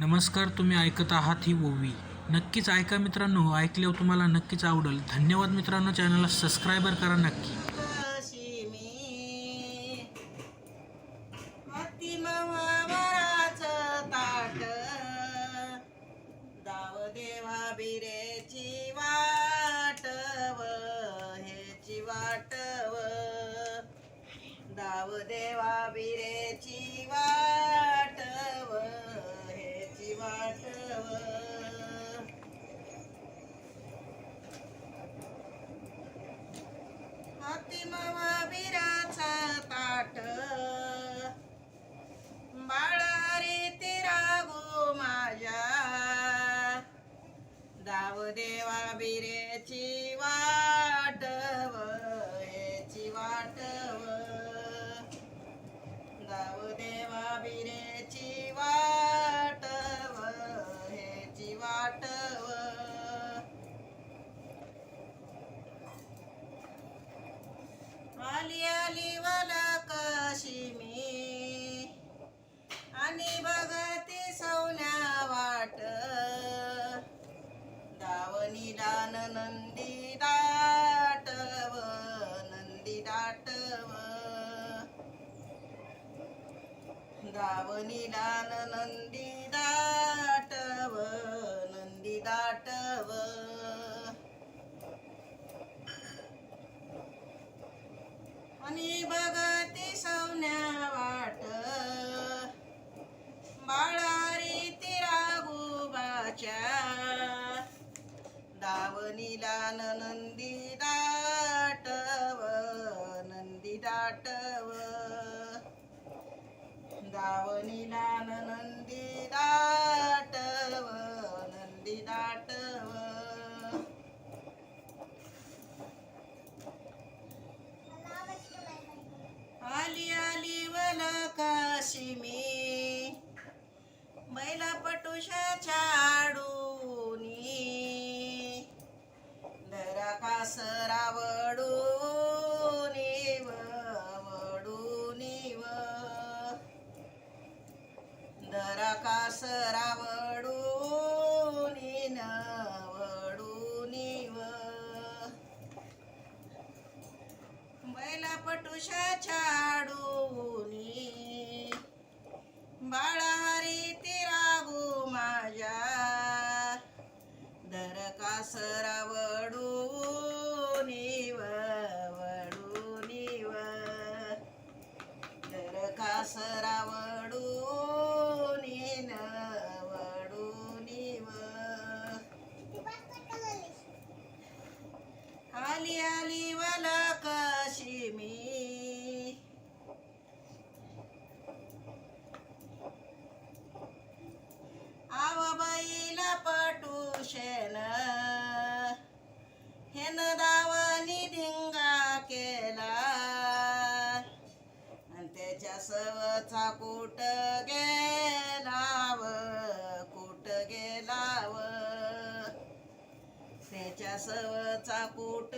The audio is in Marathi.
नमस्कार तुम्ही ऐकत आहात ही ओवी. नक्कीच ऐका मित्रांनो ऐकल्यावर तुम्हाला नक्कीच आवडेल. धन्यवाद मित्रांनो चॅनलला सबस्क्रायबर करा नक्की. कशी दाव देवा बिरेची बिरेची वाटव याची वाटव दाव देवा बिरेची निदान नंदी दाटव नंदी दाटव दावणीला नंदी दाटव नंदी दाटव. आणि बघा दावनीला नंदी दाटव. नंदी दाटव दावनीला नंदी दा बैला पटुशाच्या आडूनी बाळारी तिरागू माझ्या. दर कासरा वडूनी व वडूनी व दर कासरा वडूनी न वडूनी व आली आली वाला मी आव बाईला पटुशेन हेन दावानी धिंगा केला। आणि त्याच्या सवचा कुट गेलाव कुट गेलाव. त्याच्या सवचा कुट